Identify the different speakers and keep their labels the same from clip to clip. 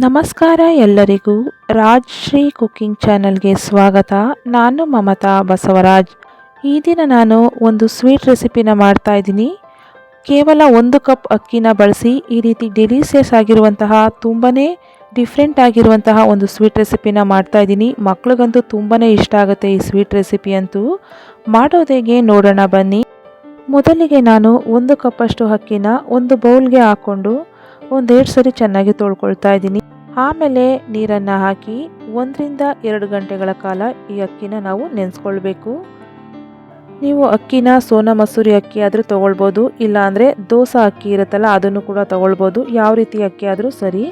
Speaker 1: ನಮಸ್ಕಾರ ಎಲ್ಲರಿಗೂ. ರಾಜ್ ಶ್ರೀ ಕುಕ್ಕಿಂಗ್ ಚಾನಲ್ಗೆ ಸ್ವಾಗತ. ನಾನು ಮಮತಾ ಬಸವರಾಜ್. ಈ ದಿನ ನಾನು ಒಂದು ಸ್ವೀಟ್ ರೆಸಿಪಿನ ಮಾಡ್ತಾ ಇದ್ದೀನಿ. ಕೇವಲ ಒಂದು ಕಪ್ ಅಕ್ಕಿನ ಬಳಸಿ ಈ ರೀತಿ ಡೆಲಿಸಿಯಸ್ ಆಗಿರುವಂತಹ ತುಂಬಾ ಡಿಫ್ರೆಂಟ್ ಆಗಿರುವಂತಹ ಒಂದು ಸ್ವೀಟ್ ರೆಸಿಪಿನ ಮಾಡ್ತಾ ಇದ್ದೀನಿ. ಮಕ್ಳಿಗಂತೂ ತುಂಬಾ ಇಷ್ಟ ಆಗುತ್ತೆ ಈ ಸ್ವೀಟ್ ರೆಸಿಪಿ ಅಂತೂ. ಮಾಡೋದೇಗೆ ನೋಡೋಣ ಬನ್ನಿ. ಮೊದಲಿಗೆ ನಾನು ಒಂದು ಕಪ್ಪಷ್ಟು ಅಕ್ಕಿನ ಒಂದು ಬೌಲ್ಗೆ ಹಾಕ್ಕೊಂಡು ಒಂದೆರಡು ಸರಿ ಚೆನ್ನಾಗಿ ತೊಳ್ಕೊಳ್ತಾ ಇದ್ದೀನಿ. ಆಮೇಲೆ ನೀರನ್ನು ಹಾಕಿ ಒಂದರಿಂದ ಎರಡು ಗಂಟೆಗಳ ಕಾಲ ಈ ಅಕ್ಕಿನ ನಾವು ನೆನೆಸ್ಕೊಳ್ಬೇಕು. ನೀವು ಅಕ್ಕಿನ ಸೋನಾ ಮಸೂರಿ ಅಕ್ಕಿ ಆದರೂ ತೊಗೊಳ್ಬೋದು, ಇಲ್ಲಾಂದರೆ ದೋಸೆ ಅಕ್ಕಿ ಇರುತ್ತಲ್ಲ ಅದನ್ನು ಕೂಡ ತೊಗೊಳ್ಬೋದು. ಯಾವ ರೀತಿ ಅಕ್ಕಿ ಆದರೂ ಸರಿ.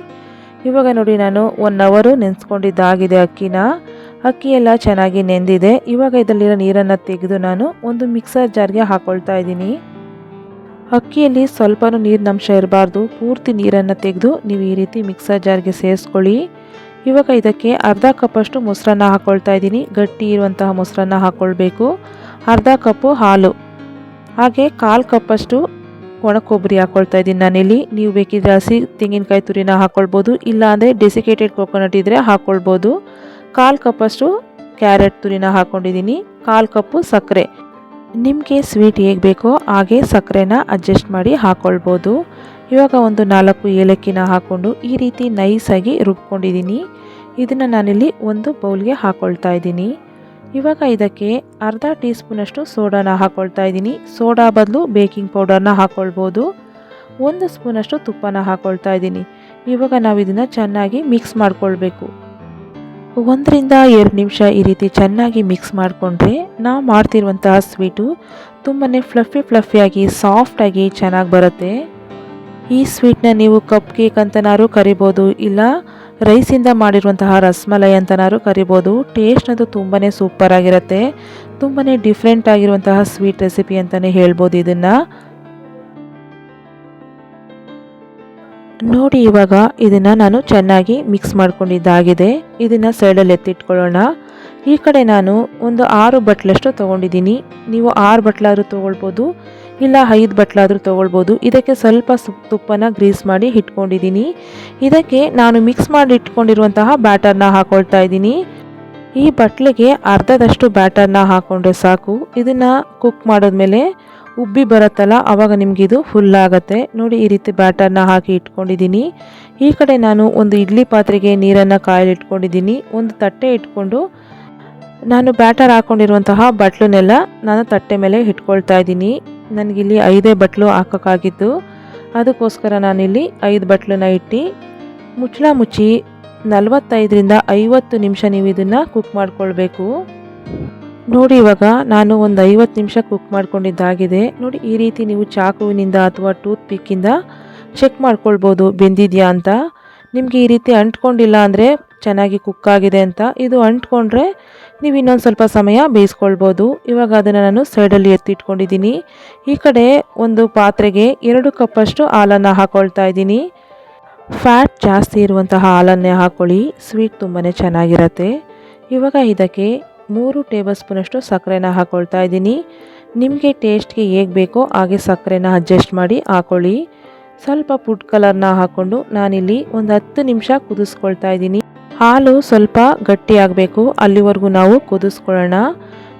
Speaker 1: ಇವಾಗ ನೋಡಿ ನಾನು ಒನ್ ಅವರು ನೆನೆಸ್ಕೊಂಡಿದ್ದಾಗಿದೆ ಅಕ್ಕಿನ. ಅಕ್ಕಿ ಎಲ್ಲ ಚೆನ್ನಾಗಿ ನೆಂದಿದೆ. ಇವಾಗ ಇದರಲ್ಲಿರೋ ನೀರನ್ನು ತೆಗೆದು ನಾನು ಒಂದು ಮಿಕ್ಸರ್ ಜಾರ್ಗೆ ಹಾಕ್ಕೊಳ್ತಾ ಇದ್ದೀನಿ. ಅಕ್ಕಿಯಲ್ಲಿ ಸ್ವಲ್ಪನೂ ನೀರಿನಂಶ ಇರಬಾರ್ದು. ಪೂರ್ತಿ ನೀರನ್ನು ತೆಗೆದು ನೀವು ಈ ರೀತಿ ಮಿಕ್ಸರ್ ಜಾರ್ಗೆ ಸೇರಿಸ್ಕೊಳ್ಳಿ. ಇವಾಗ ಇದಕ್ಕೆ ಅರ್ಧ ಕಪ್ಪಷ್ಟು ಮೊಸರನ್ನ ಹಾಕ್ಕೊಳ್ತಾ ಇದ್ದೀನಿ. ಗಟ್ಟಿ ಇರುವಂತಹ ಮೊಸರನ್ನ ಹಾಕ್ಕೊಳ್ಬೇಕು ಅರ್ಧ ಕಪ್ಪು ಹಾಲು. ಹಾಗೆ ಕಾಲು ಕಪ್ಪಷ್ಟು ಒಣ ಕೊಬ್ಬರಿ ಹಾಕ್ಕೊಳ್ತಾ ಇದ್ದೀನಿ ನಾನಿಲ್ಲಿ. ನೀವು ಬೇಕಿದ್ರೆ ಹಸಿ ತೆಂಗಿನಕಾಯಿ ತುರಿನ ಹಾಕ್ಕೊಳ್ಬೋದು ಇಲ್ಲಾಂದರೆ ಡೆಸಿಕೇಟೆಡ್ ಕೊಕೊನಟ್ ಇದ್ದರೆ ಹಾಕ್ಕೊಳ್ಬೋದು ಕಾಲು ಕಪ್ಪಷ್ಟು ಕ್ಯಾರೆಟ್ ತುರಿನ ಹಾಕ್ಕೊಂಡಿದ್ದೀನಿ ಕಾಲು ಕಪ್ಪು ಸಕ್ಕರೆ. ನಿಮಗೆ ಸ್ವೀಟ್ ಹೇಗೆ ಬೇಕೋ ಹಾಗೆ ಸಕ್ಕರೆನ ಅಡ್ಜಸ್ಟ್ ಮಾಡಿ ಹಾಕ್ಕೊಳ್ಬೋದು ಇವಾಗ ಒಂದು ನಾಲ್ಕು ಏಲಕ್ಕಿನ ಹಾಕ್ಕೊಂಡು ಈ ರೀತಿ ನೈಸಾಗಿ ರುಬ್ಕೊಂಡಿದ್ದೀನಿ. ಇದನ್ನು ನಾನಿಲ್ಲಿ ಒಂದು ಬೌಲ್ಗೆ ಹಾಕ್ಕೊಳ್ತಾ ಇದ್ದೀನಿ. ಇವಾಗ ಇದಕ್ಕೆ ಅರ್ಧ ಟೀ ಸ್ಪೂನಷ್ಟು ಸೋಡಾನ ಹಾಕ್ಕೊಳ್ತಾ ಇದ್ದೀನಿ. ಸೋಡಾ ಬದಲು ಬೇಕಿಂಗ್ ಪೌಡರ್ನ ಹಾಕ್ಕೊಳ್ಬೋದು ಒಂದು ಸ್ಪೂನಷ್ಟು ತುಪ್ಪನ ಹಾಕ್ಕೊಳ್ತಾ ಇದ್ದೀನಿ. ಇವಾಗ ನಾವು ಇದನ್ನು ಚೆನ್ನಾಗಿ ಮಿಕ್ಸ್ ಮಾಡ್ಕೊಳ್ಬೇಕು. ಒಂದರಿಂದ ಎರಡು ನಿಮಿಷ ಈ ರೀತಿ ಚೆನ್ನಾಗಿ ಮಿಕ್ಸ್ ಮಾಡಿಕೊಂಡ್ರೆ ನಾವು ಮಾಡ್ತಿರುವಂತಹ ಸ್ವೀಟು ತುಂಬಾ ಫ್ಲಫಿ ಫ್ಲಫಿಯಾಗಿ ಸಾಫ್ಟಾಗಿ ಚೆನ್ನಾಗಿ ಬರುತ್ತೆ. ಈ ಸ್ವೀಟ್ನ ನೀವು ಕಪ್ ಕೇಕ್ ಅಂತನಾರು ಕರಿಬೋದು, ಇಲ್ಲ ರೈಸಿಂದ ಮಾಡಿರುವಂತಹ ರಸ್ಮಲೈ ಅಂತನಾರು ಕರಿಬೋದು ಟೇಸ್ಟ್ ಅದು ತುಂಬಾ ಸೂಪರ್ ಆಗಿರುತ್ತೆ. ತುಂಬಾ ಡಿಫ್ರೆಂಟ್ ಆಗಿರುವಂತಹ ಸ್ವೀಟ್ ರೆಸಿಪಿ ಅಂತಲೇ ಹೇಳ್ಬೋದು ಇದನ್ನು. ನೋಡಿ ಇವಾಗ ಇದನ್ನು ನಾನು ಚೆನ್ನಾಗಿ ಮಿಕ್ಸ್ ಮಾಡ್ಕೊಂಡಿದ್ದಾಗಿದೆ. ಇದನ್ನು ಸೈಡಲ್ಲಿ ಎತ್ತಿಟ್ಕೊಳ್ಳೋಣ. ಈ ಕಡೆ ನಾನು ಒಂದು ಆರು ಬಟ್ಲಷ್ಟು ತೊಗೊಂಡಿದ್ದೀನಿ. ನೀವು ಆರು ಬಟ್ಲಾದರೂ ತೊಗೊಳ್ಬೋದು, ಇಲ್ಲ ಐದು ಬಟ್ಲಾದರೂ ತೊಗೊಳ್ಬೋದು. ಇದಕ್ಕೆ ಸ್ವಲ್ಪ ತುಪ್ಪನ ಗ್ರೀಸ್ ಮಾಡಿ ಇಟ್ಕೊಂಡಿದ್ದೀನಿ. ಇದಕ್ಕೆ ನಾನು ಮಿಕ್ಸ್ ಮಾಡಿ ಇಟ್ಕೊಂಡಿರುವಂತಹ ಬ್ಯಾಟರ್ನ ಹಾಕೊಳ್ತಾ ಇದ್ದೀನಿ. ಈ ಬಟ್ಲಿಗೆ ಅರ್ಧದಷ್ಟು ಬ್ಯಾಟರ್ನ ಹಾಕ್ಕೊಂಡ್ರೆ ಸಾಕು. ಇದನ್ನು ಕುಕ್ ಮಾಡಿದ್ಮೇಲೆ ಉಬ್ಬಿ ಬರುತ್ತಲ್ಲ ಆವಾಗ ನಿಮಗೆ ಇದು ಫುಲ್ ಆಗುತ್ತೆ. ನೋಡಿ, ಈ ರೀತಿ ಬ್ಯಾಟರ್ನ ಹಾಕಿ ಇಟ್ಕೊಂಡಿದ್ದೀನಿ. ಈ ಕಡೆ ನಾನು ಒಂದು ಇಡ್ಲಿ ಪಾತ್ರೆಗೆ ನೀರನ್ನು ಕಾಯಲಿಟ್ಕೊಂಡಿದ್ದೀನಿ. ಒಂದು ತಟ್ಟೆ ಇಟ್ಕೊಂಡು ನಾನು ಬ್ಯಾಟರ್ ಹಾಕ್ಕೊಂಡಿರುವಂತಹ ಬಟ್ಲನ್ನೆಲ್ಲ ನಾನು ತಟ್ಟೆ ಮೇಲೆ ಇಟ್ಕೊಳ್ತಾ ಇದ್ದೀನಿ. ನನಗಿಲ್ಲಿ ಐದೇ ಬಟ್ಲು ಹಾಕೋಕ್ಕಾಗಿದ್ದು, ಅದಕ್ಕೋಸ್ಕರ ನಾನಿಲ್ಲಿ ಐದು ಬಟ್ಲನ್ನ ಇಟ್ಟು ಮುಚ್ಚಳ ಮುಚ್ಚಿ ನಲವತ್ತೈದರಿಂದ ಐವತ್ತು ನಿಮಿಷ ನೀವು ಇದನ್ನು ಕುಕ್ ಮಾಡ್ಕೊಳ್ಬೇಕು. ನೋಡಿ ಇವಾಗ ನಾನು ಒಂದು ಐವತ್ತು ನಿಮಿಷ ಕುಕ್ ಮಾಡ್ಕೊಂಡಿದ್ದಾಗಿದೆ. ನೋಡಿ ಈ ರೀತಿ ನೀವು ಚಾಕುವಿನಿಂದ ಅಥವಾ ಟೂತ್ ಪಿಕ್ಕಿಂದ ಚೆಕ್ ಮಾಡ್ಕೊಳ್ಬೋದು. ಬೆಂದಿದೆಯಾ ಅಂತ. ನಿಮಗೆ ಈ ರೀತಿ ಅಂಟ್ಕೊಂಡಿಲ್ಲ ಅಂದರೆ ಚೆನ್ನಾಗಿ ಕುಕ್ ಆಗಿದೆ ಅಂತ. ಇದು ಅಂಟ್ಕೊಂಡ್ರೆ ನೀವು ಇನ್ನೊಂದು ಸ್ವಲ್ಪ ಸಮಯ ಬೇಯಿಸ್ಕೊಳ್ಬೋದು. ಇವಾಗ ಅದನ್ನು ನಾನು ಸೈಡಲ್ಲಿ ಎತ್ತಿಟ್ಕೊಂಡಿದ್ದೀನಿ. ಈ ಕಡೆ ಒಂದು ಪಾತ್ರೆಗೆ ಎರಡು ಕಪ್ಪಷ್ಟು ಹಾಲನ್ನು ಹಾಕೊಳ್ತಾ ಇದ್ದೀನಿ. ಫ್ಯಾಟ್ ಜಾಸ್ತಿ ಇರುವಂತಹ ಹಾಲನ್ನೇ ಹಾಕೊಳ್ಳಿ. ಸ್ವೀಟ್ ತುಂಬಾ ಚೆನ್ನಾಗಿರುತ್ತೆ. ಇವಾಗ ಇದಕ್ಕೆ ಮೂರು ಟೇಬಲ್ ಸ್ಪೂನಷ್ಟು ಸಕ್ಕರೆನ ಹಾಕ್ಕೊಳ್ತಾ ಇದ್ದೀನಿ. ನಿಮಗೆ ಟೇಸ್ಟ್ಗೆ ಹೇಗೆ ಬೇಕೋ ಹಾಗೆ ಸಕ್ಕರೆನ ಅಡ್ಜಸ್ಟ್ ಮಾಡಿ ಹಾಕ್ಕೊಳ್ಳಿ ಸ್ವಲ್ಪ ಫುಡ್ ಕಲರ್ನ ಹಾಕ್ಕೊಂಡು ನಾನಿಲ್ಲಿ ಒಂದು ಹತ್ತು ನಿಮಿಷ ಕುದಿಸ್ಕೊಳ್ತಾ ಇದ್ದೀನಿ. ಹಾಲು ಸ್ವಲ್ಪ ಗಟ್ಟಿಯಾಗಬೇಕು ಅಲ್ಲಿವರೆಗೂ ನಾವು ಕುದಿಸ್ಕೊಳ್ಳೋಣ.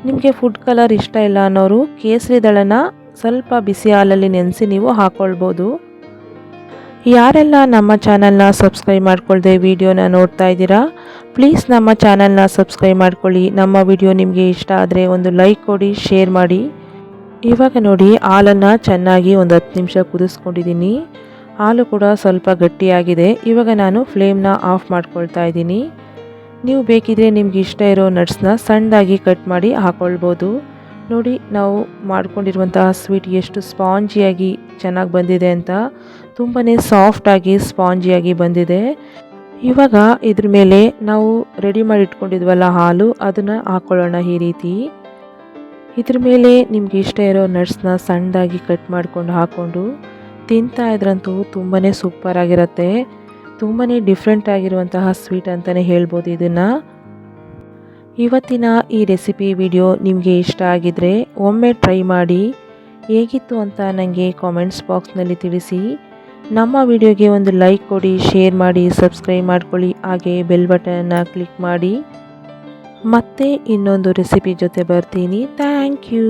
Speaker 1: ನಿಮಗೆ ಫುಡ್ ಕಲರ್ ಇಷ್ಟ ಇಲ್ಲ ಅನ್ನೋರು ಕೇಸರಿ ದಳನ ಸ್ವಲ್ಪ ಬಿಸಿ ಹಾಲಲ್ಲಿ ನೆನೆಸಿ ನೀವು ಹಾಕ್ಕೊಳ್ಬೋದು ಯಾರೆಲ್ಲ ನಮ್ಮ ಚಾನಲ್ನ ಸಬ್ಸ್ಕ್ರೈಬ್ ಮಾಡ್ಕೊಳ್ದೆ ವೀಡಿಯೋನ ನೋಡ್ತಾ ಇದ್ದೀರಾ ಪ್ಲೀಸ್ ನಮ್ಮ ಚಾನಲ್ನ ಸಬ್ಸ್ಕ್ರೈಬ್ ಮಾಡ್ಕೊಳ್ಳಿ. ನಮ್ಮ ವಿಡಿಯೋ ನಿಮಗೆ ಇಷ್ಟ ಆದರೆ ಒಂದು ಲೈಕ್ ಕೊಡಿ, ಶೇರ್ ಮಾಡಿ. ಇವಾಗ ನೋಡಿ, ಹಾಲನ್ನು ಚೆನ್ನಾಗಿ ಒಂದು ಹತ್ತು ನಿಮಿಷ ಕುದಿಸ್ಕೊಂಡಿದ್ದೀನಿ. ಹಾಲು ಕೂಡ ಸ್ವಲ್ಪ ಗಟ್ಟಿಯಾಗಿದೆ. ಇವಾಗ ನಾನು ಫ್ಲೇಮ್ನ ಆಫ್ ಮಾಡ್ಕೊಳ್ತಾ ಇದ್ದೀನಿ. ನೀವು ಬೇಕಿದ್ರೆ ನಿಮ್ಗೆ ಇಷ್ಟ ಇರೋ ನಟ್ಸ್ನ ಸಣ್ಣದಾಗಿ ಕಟ್ ಮಾಡಿ ಹಾಕ್ಕೊಳ್ಬೋದು ನೋಡಿ, ನಾವು ಮಾಡ್ಕೊಂಡಿರುವಂತಹ ಸ್ವೀಟ್ ಎಷ್ಟು ಸ್ಪಾಂಜಿಯಾಗಿ ಚೆನ್ನಾಗಿ ಬಂದಿದೆ ಅಂತ. ತುಂಬಾ ಸಾಫ್ಟಾಗಿ ಸ್ಪಾಂಜಿಯಾಗಿ ಬಂದಿದೆ. ಇವಾಗ ಇದ್ರ ಮೇಲೆ ನಾವು ರೆಡಿ ಮಾಡಿ ಇಟ್ಕೊಂಡಿದ್ವಲ್ಲ ಹಾಲು, ಅದನ್ನು ಹಾಕ್ಕೊಳ್ಳೋಣ ಈ ರೀತಿ. ಇದ್ರ ಮೇಲೆ ನಿಮ್ಗೆ ಇಷ್ಟ ಇರೋ ನಟ್ಸ್ನ ಸಣ್ಣದಾಗಿ ಕಟ್ ಮಾಡ್ಕೊಂಡು ಹಾಕ್ಕೊಂಡು ತಿಂತಾ ಇದ್ರಂತೂ ತುಂಬಾ ಸೂಪರ್ ಆಗಿರುತ್ತೆ. ತುಂಬಾ ಡಿಫ್ರೆಂಟ್ ಆಗಿರುವಂತಹ ಸ್ವೀಟ್ ಅಂತಲೇ ಹೇಳ್ಬೋದು ಇದನ್ನು. ಇವತ್ತಿನ ಈ ರೆಸಿಪಿ ವಿಡಿಯೋ ನಿಮಗೆ ಇಷ್ಟ ಆಗಿದರೆ ಒಮ್ಮೆ ಟ್ರೈ ಮಾಡಿ, ಹೇಗಿತ್ತು ಅಂತ ನನಗೆ ಕಾಮೆಂಟ್ಸ್ ಬಾಕ್ಸ್ನಲ್ಲಿ ತಿಳಿಸಿ. ನಮ್ಮ ವಿಡಿಯೋಗೆ ಒಂದು ಲೈಕ್ ಕೊಡಿ, ಶೇರ್ ಮಾಡಿ, ಸಬ್ಸ್ಕ್ರೈಬ್ ಮಾಡ್ಕೊಳ್ಳಿ, ಹಾಗೆ ಬೆಲ್ ಬಟನ್ನ ಕ್ಲಿಕ್ ಮಾಡಿ. ಮತ್ತೆ ಇನ್ನೊಂದು ರೆಸಿಪಿ ಜೊತೆ ಬರ್ತೀನಿ. Thank you.